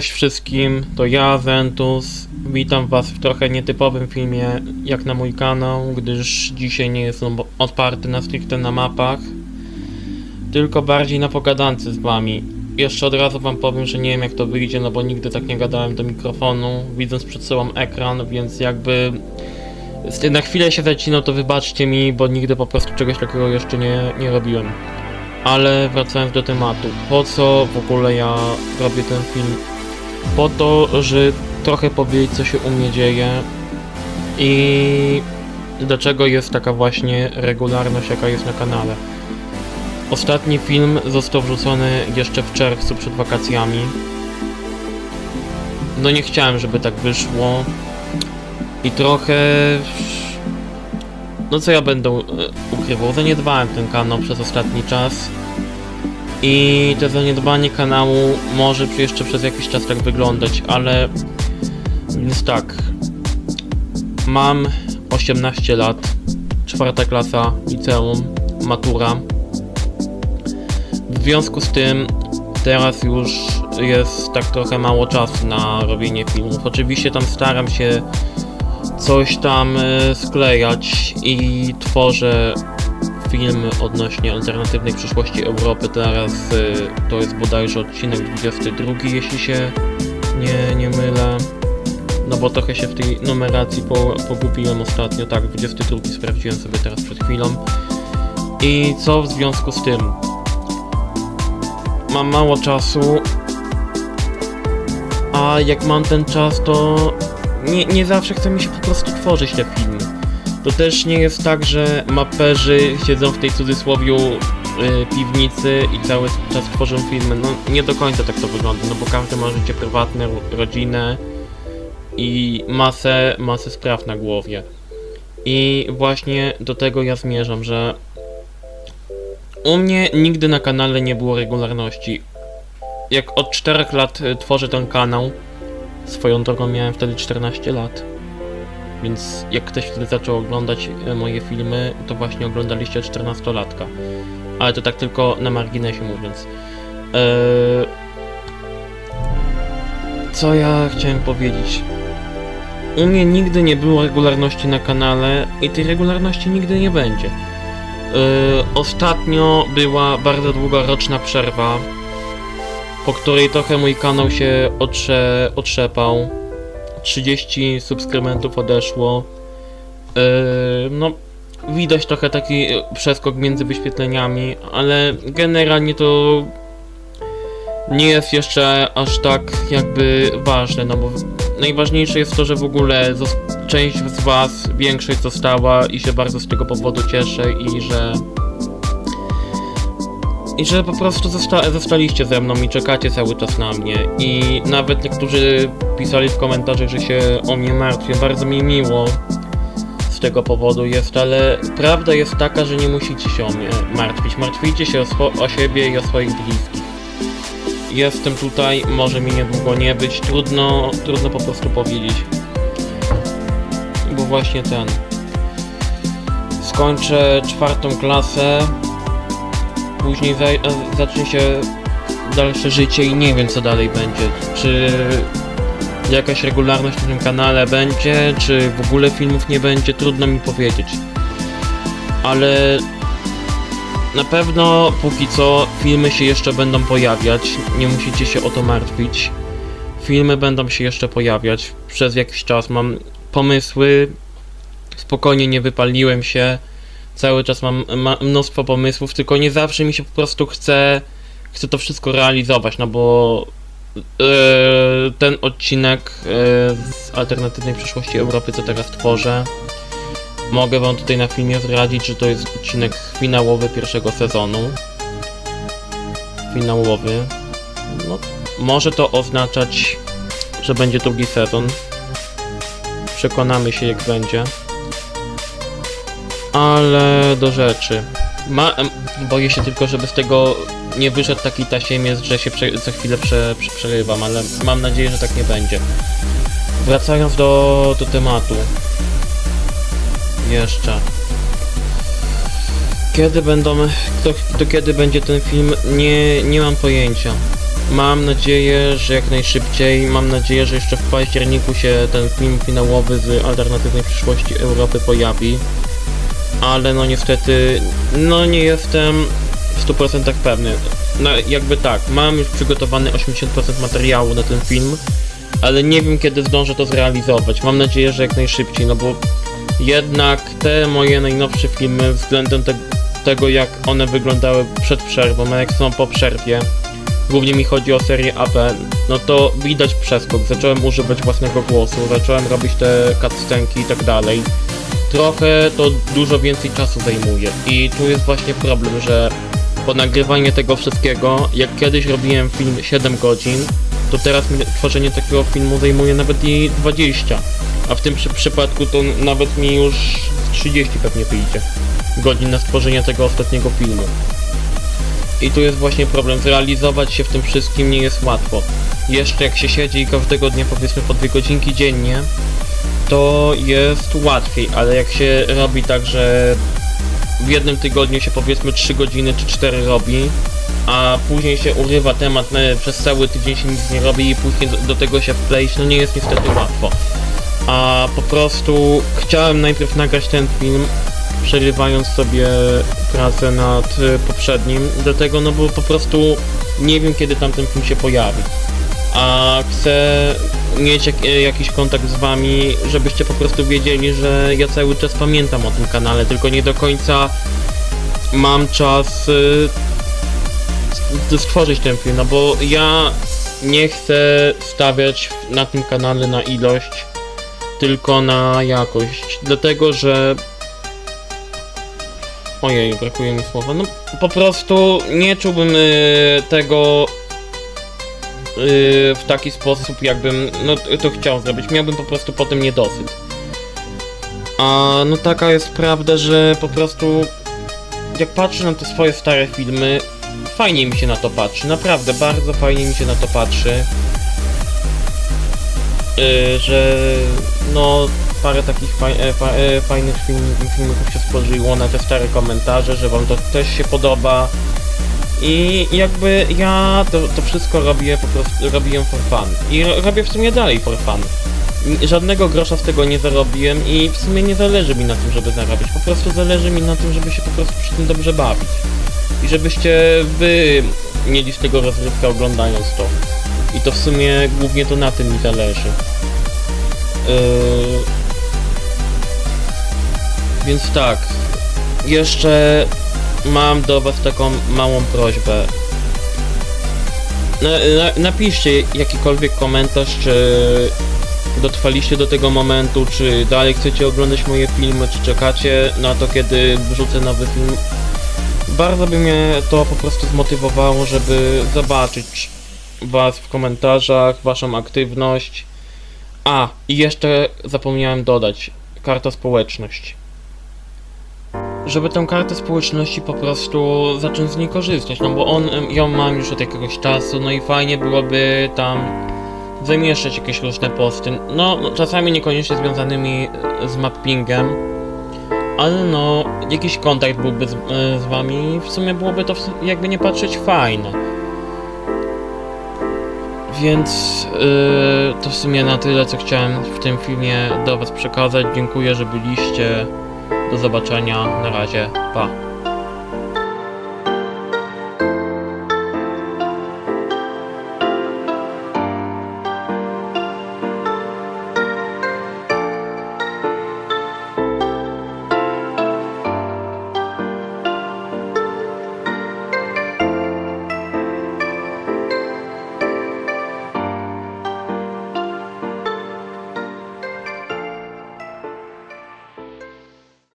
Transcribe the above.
Cześć wszystkim, to ja, Ventus. Witam was w trochę nietypowym filmie jak na mój kanał, gdyż dzisiaj nie jest on otwarty na stricte na mapach, tylko bardziej na pogadance z wami. Jeszcze od razu wam powiem, że nie wiem jak to wyjdzie, no bo nigdy tak nie gadałem do mikrofonu, widząc przed sobą ekran, więc jakby na chwilę się zacinał, to wybaczcie mi, bo nigdy po prostu czegoś takiego jeszcze nie, nie robiłem. Ale wracając do tematu, po co w ogóle ja robię ten film? Po to, że trochę powiedzieć, co się u mnie dzieje i dlaczego jest taka właśnie regularność, jaka jest na kanale. Ostatni film został wrzucony jeszcze w czerwcu przed wakacjami. No nie chciałem, żeby tak wyszło. I trochę... No co ja będę e, ukrywał? Zaniedbałem ten kanał przez ostatni czas. I to zaniedbanie kanału może jeszcze przez jakiś czas tak wyglądać, ale więc tak. Mam 18 lat, czwarta klasa liceum, matura. W związku z tym teraz już jest tak trochę mało czasu na robienie filmów. Oczywiście tam staram się coś tam e, sklejać i tworzę filmy odnośnie alternatywnej przyszłości Europy. Teraz y, to jest bodajże odcinek 22, jeśli się nie, nie mylę. No bo trochę się w tej numeracji po, pogubiłem ostatnio. Tak, 22 sprawdziłem sobie teraz przed chwilą. I co w związku z tym? Mam mało czasu. A jak mam ten czas, to nie, nie zawsze chce mi się po prostu tworzyć te filmy. To też nie jest tak, że maperzy siedzą w tej cudzysłowiu y, piwnicy i cały czas tworzą filmy. No nie do końca tak to wygląda, no bo każdy ma życie prywatne, ro- rodzinę i masę, masę spraw na głowie. I właśnie do tego ja zmierzam, że u mnie nigdy na kanale nie było regularności. Jak od 4 lat y, tworzę ten kanał, swoją drogą miałem wtedy 14 lat. Więc jak ktoś wtedy zaczął oglądać e, moje filmy, to właśnie oglądaliście 14-latka. Ale to tak tylko na marginesie mówiąc. Eee... Co ja chciałem powiedzieć? U mnie nigdy nie było regularności na kanale i tej regularności nigdy nie będzie. Eee, ostatnio była bardzo długa roczna przerwa, po której trochę mój kanał się otrze, otrzepał. 30 subskrybentów odeszło. Yy, no, widać trochę taki przeskok między wyświetleniami, ale generalnie to nie jest jeszcze aż tak jakby ważne, no bo najważniejsze jest to, że w ogóle część z was, większość została i się bardzo z tego powodu cieszę i że i że po prostu zosta zostaliście ze mną i czekacie cały czas na mnie. I nawet niektórzy pisali w komentarzach, że się o mnie martwią. Bardzo mi miło z tego powodu jest, ale prawda jest taka, że nie musicie się o mnie martwić. Martwijcie się o, o siebie i o swoich bliskich. Jestem tutaj, może mi niedługo nie być. Trudno, trudno po prostu powiedzieć. Bo właśnie ten. Skończę czwartą klasę później e, zacznie się dalsze życie i nie wiem co dalej będzie. Czy jakaś regularność na tym kanale będzie, czy w ogóle filmów nie będzie, trudno mi powiedzieć. Ale na pewno póki co filmy się jeszcze będą pojawiać, nie musicie się o to martwić. Filmy będą się jeszcze pojawiać przez jakiś czas. Mam pomysły, spokojnie nie wypaliłem się cały czas mam ma mnóstwo pomysłów, tylko nie zawsze mi się po prostu chce, chce to wszystko realizować, no bo e, ten odcinek e, z alternatywnej przyszłości Europy, co teraz tworzę, mogę wam tutaj na filmie zdradzić, że to jest odcinek finałowy pierwszego sezonu. Finałowy. No, może to oznaczać, że będzie drugi sezon. Przekonamy się jak będzie. Ale do rzeczy. Ma, boję się tylko, żeby z tego nie wyszedł taki tasiemiec, że się prze, co chwilę prze, prze, przerywam, ale mam nadzieję, że tak nie będzie. Wracając do, do tematu. Jeszcze. Kiedy będą. To kiedy będzie ten film? Nie, nie mam pojęcia. Mam nadzieję, że jak najszybciej. Mam nadzieję, że jeszcze w październiku się ten film finałowy z alternatywnej przyszłości Europy pojawi. Ale no niestety, no nie jestem w 100% pewny. No jakby tak, mam już przygotowany 80% materiału na ten film, ale nie wiem kiedy zdążę to zrealizować. Mam nadzieję, że jak najszybciej, no bo jednak te moje najnowsze filmy względem te, tego jak one wyglądały przed przerwą, a jak są po przerwie, głównie mi chodzi o serię AP, no to widać przeskok. Zacząłem używać własnego głosu, zacząłem robić te cutscenki i tak dalej. Trochę to dużo więcej czasu zajmuje i tu jest właśnie problem, że po nagrywaniu tego wszystkiego, jak kiedyś robiłem film 7 godzin, to teraz tworzenie takiego filmu zajmuje nawet i 20. A w tym przy przypadku to nawet mi już 30 pewnie wyjdzie godzin na stworzenie tego ostatniego filmu. I tu jest właśnie problem, zrealizować się w tym wszystkim nie jest łatwo. Jeszcze jak się siedzi i każdego dnia powiedzmy po dwie godzinki dziennie, to jest łatwiej, ale jak się robi tak, że w jednym tygodniu się powiedzmy 3 godziny czy 4 robi, a później się urywa temat, no, przez cały tydzień się nic nie robi i później do, do tego się wkleić, no nie jest niestety łatwo. A po prostu chciałem najpierw nagrać ten film, przerywając sobie pracę nad y, poprzednim, dlatego no bo po prostu nie wiem kiedy tam ten film się pojawi. A chcę mieć jak, y, jakiś kontakt z wami, żebyście po prostu wiedzieli, że ja cały czas pamiętam o tym kanale, tylko nie do końca mam czas y, stworzyć ten film, no bo ja nie chcę stawiać na tym kanale na ilość, tylko na jakość, dlatego że Ojej, brakuje mi słowa. No po prostu nie czułbym y, tego w taki sposób, jakbym no, to chciał zrobić. Miałbym po prostu potem niedosyt. A no taka jest prawda, że po prostu jak patrzę na te swoje stare filmy, fajnie mi się na to patrzy. Naprawdę, bardzo fajnie mi się na to patrzy. Y, że no parę takich faj, e, fa, e, fajnych film, filmików się stworzyło na te stare komentarze, że wam to też się podoba. I jakby ja to, to wszystko robię po prostu, robię for fun. I ro, robię w sumie dalej for fun. Żadnego grosza z tego nie zarobiłem i w sumie nie zależy mi na tym, żeby zarabiać. Po prostu zależy mi na tym, żeby się po prostu przy tym dobrze bawić. I żebyście wy mieli z tego rozrywkę oglądając to. I to w sumie głównie to na tym mi zależy. Yy... Więc tak, jeszcze mam do was taką małą prośbę. Na, na, napiszcie jakikolwiek komentarz, czy dotrwaliście do tego momentu, czy dalej chcecie oglądać moje filmy, czy czekacie na to, kiedy wrzucę nowy film. Bardzo by mnie to po prostu zmotywowało, żeby zobaczyć was w komentarzach, waszą aktywność. A, i jeszcze zapomniałem dodać, karta społeczność. Żeby tę kartę społeczności po prostu zacząć z niej korzystać, no bo on, ją mam już od jakiegoś czasu, no i fajnie byłoby tam zamieszczać jakieś różne posty, no, no czasami niekoniecznie związanymi e, z mappingiem, ale no, jakiś kontakt byłby z, e, z wami w sumie byłoby to jakby nie patrzeć fajne. Więc yy, to w sumie na tyle, co chciałem w tym filmie do Was przekazać. Dziękuję, że byliście. Do zobaczenia. Na razie. Pa.